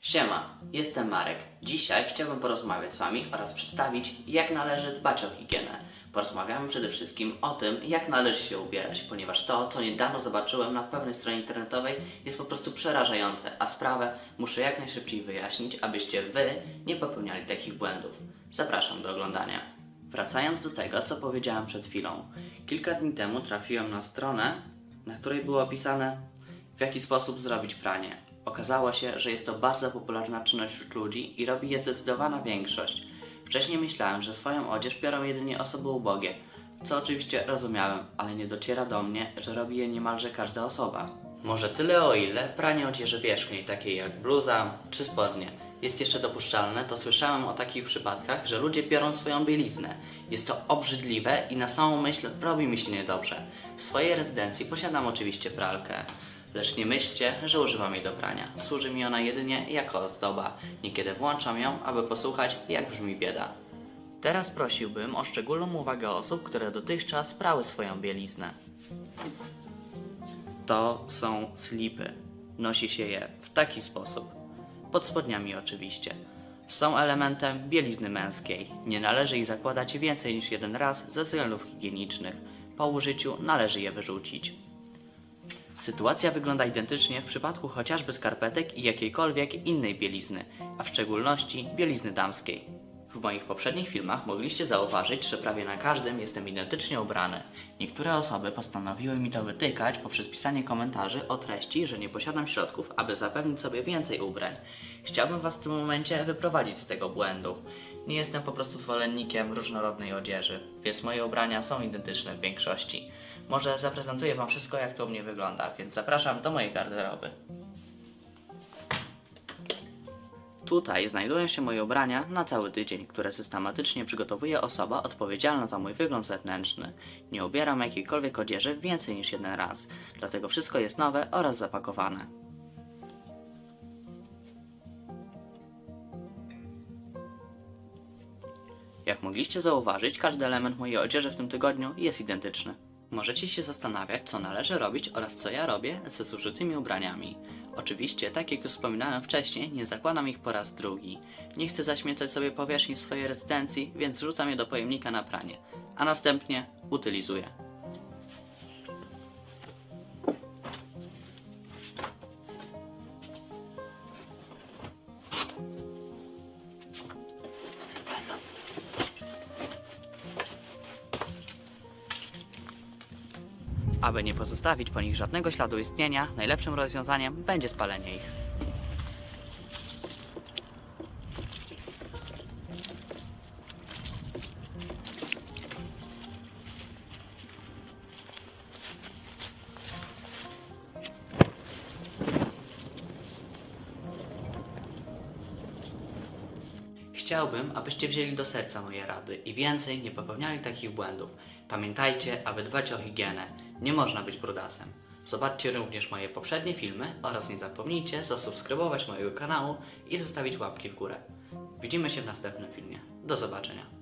Siema, jestem Marek. Dzisiaj chciałbym porozmawiać z Wami oraz przedstawić, jak należy dbać o higienę. Porozmawiamy przede wszystkim o tym, jak należy się ubierać, ponieważ to, co niedawno zobaczyłem na pewnej stronie internetowej, jest po prostu przerażające, a sprawę muszę jak najszybciej wyjaśnić, abyście Wy nie popełniali takich błędów. Zapraszam do oglądania. Wracając do tego, co powiedziałem przed chwilą. Kilka dni temu trafiłem na stronę, na której było opisane, w jaki sposób zrobić pranie. Okazało się, że jest to bardzo popularna czynność wśród ludzi i robi je zdecydowana większość. Wcześniej myślałem, że swoją odzież biorą jedynie osoby ubogie, co oczywiście rozumiałem, ale nie dociera do mnie, że robi je niemalże każda osoba. Może tyle o ile pranie odzieży wierzchniej, takiej jak bluza czy spodnie, jest jeszcze dopuszczalne, to słyszałem o takich przypadkach, że ludzie biorą swoją bieliznę. Jest to obrzydliwe i na samą myśl robi mi się niedobrze. W swojej rezydencji posiadam oczywiście pralkę. Lecz nie myślcie, że używam jej do prania. Służy mi ona jedynie jako ozdoba. Niekiedy włączam ją, aby posłuchać, jak brzmi bieda. Teraz prosiłbym o szczególną uwagę osób, które dotychczas prały swoją bieliznę. To są slipy. Nosi się je w taki sposób. Pod spodniami oczywiście. Są elementem bielizny męskiej. Nie należy ich zakładać więcej niż jeden raz ze względów higienicznych. Po użyciu należy je wyrzucić. Sytuacja wygląda identycznie w przypadku chociażby skarpetek i jakiejkolwiek innej bielizny, a w szczególności bielizny damskiej. W moich poprzednich filmach mogliście zauważyć, że prawie na każdym jestem identycznie ubrany. Niektóre osoby postanowiły mi to wytykać poprzez pisanie komentarzy o treści, że nie posiadam środków, aby zapewnić sobie więcej ubrań. Chciałbym Was w tym momencie wyprowadzić z tego błędu. Nie jestem po prostu zwolennikiem różnorodnej odzieży, więc moje ubrania są identyczne w większości. Może zaprezentuję Wam wszystko, jak to u mnie wygląda, więc zapraszam do mojej garderoby. Tutaj znajdują się moje ubrania na cały tydzień, które systematycznie przygotowuje osoba odpowiedzialna za mój wygląd zewnętrzny. Nie ubieram jakiejkolwiek odzieży więcej niż jeden raz, dlatego wszystko jest nowe oraz zapakowane. Jak mogliście zauważyć, każdy element mojej odzieży w tym tygodniu jest identyczny. Możecie się zastanawiać, co należy robić oraz co ja robię ze zużytymi ubraniami. Oczywiście, tak jak już wspominałem wcześniej, nie zakładam ich po raz drugi. Nie chcę zaśmiecać sobie powierzchni swojej rezydencji, więc wrzucam je do pojemnika na pranie, a następnie utylizuję. Aby nie pozostawić po nich żadnego śladu istnienia, najlepszym rozwiązaniem będzie spalenie ich. Chciałbym, abyście wzięli do serca moje rady i więcej nie popełniali takich błędów. Pamiętajcie, aby dbać o higienę. Nie można być brudasem. Zobaczcie również moje poprzednie filmy oraz nie zapomnijcie zasubskrybować mojego kanału i zostawić łapki w górę. Widzimy się w następnym filmie. Do zobaczenia.